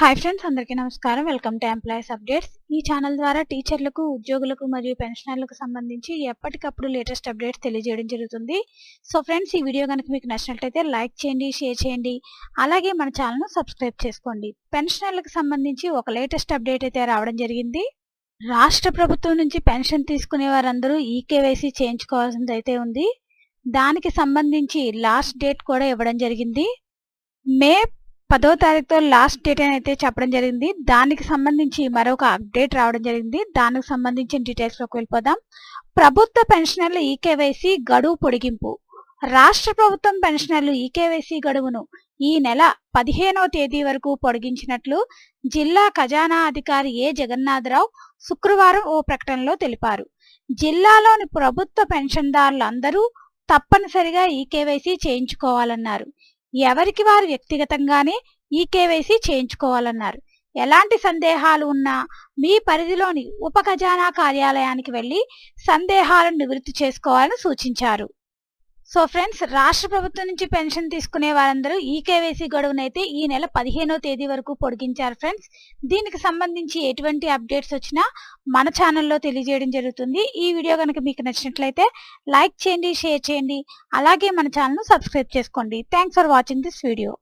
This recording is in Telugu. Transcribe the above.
హాయ్ ఫ్రెండ్స్ అందరికీ నమస్కారం. వెల్కమ్ టు ఎంప్లాయీస్ అప్డేట్స్ ఈ ఛానల్ ద్వారా టీచర్లకు ఉద్యోగులకు మరియు పెన్షనర్లకు సంబంధించి ఎప్పటికప్పుడు లేటెస్ట్ అప్డేట్స్ తెలియజేయడం జరుగుతుంది. సో ఫ్రెండ్స్ ఈ వీడియో కనుక మీకు నచ్చినట్లయితే లైక్ చేయండి షేర్ చేయండి. అలాగే మన ఛానల్ను సబ్స్క్రైబ్ చేసుకోండి. పెన్షనర్లకు సంబంధించి ఒక లేటెస్ట్ అప్డేట్ అయితే రావడం జరిగింది. రాష్ట్ర ప్రభుత్వం నుంచి పెన్షన్ తీసుకునే వారందరూ ఈకేవైసీ చేయించుకోవాల్సింది అయితే ఉంది. దానికి సంబంధించి లాస్ట్ డేట్ కూడా ఇవ్వడం జరిగింది. మే పదో తారీఖుతో లాస్ట్ డేట్ అని అయితే చెప్పడం జరిగింది. దానికి సంబంధించి మరొక అప్డేట్ రావడం జరిగింది. దానికి సంబంధించిన డీటెయిల్స్లోకి వెళ్ళిపోదాం. ప్రభుత్వ పెన్షనర్లు ఈకేవైసీ గడువు పొడిగింపు. రాష్ట్ర ప్రభుత్వం పెన్షనర్లు ఈకేవైసీ గడువును ఈ నెల పదిహేనవ తేదీ వరకు పొడిగించినట్లు జిల్లా ఖజానా అధికారి ఏ జగన్నాథరావు శుక్రవారం ఓ ప్రకటనలో తెలిపారు. జిల్లాలోని ప్రభుత్వ పెన్షన్దారులందరూ తప్పనిసరిగా ఈకేవైసీ చేయించుకోవాలన్నారు. ఎవరికి వారు వ్యక్తిగతంగానే ఈ కేవైసీ చేయించుకోవాలన్నారు. ఎలాంటి సందేహాలు ఉన్నా మీ పరిధిలోని ఉప ఖజానా కార్యాలయానికి వెళ్ళి సందేహాలను నివృత్తి చేసుకోవాలని సూచించారు. సో ఫ్రెండ్స్ రాష్ట్ర ప్రభుత్వం నుంచి పెన్షన్ తీసుకునే వారందరూ ఈ కేవైసీ గడువునైతే ఈ నెల పదిహేనో తేదీ వరకు పొడిగించారు ఫ్రెండ్స్ దీనికి సంబంధించి ఎటువంటి అప్డేట్స్ వచ్చినా మన ఛానల్లో తెలియజేయడం జరుగుతుంది. ఈ వీడియో కనుక మీకు నచ్చినట్లయితే లైక్ చేయండి షేర్ చేయండి. అలాగే మన ఛానల్ను సబ్స్క్రైబ్ చేసుకోండి. Thanks for watching this video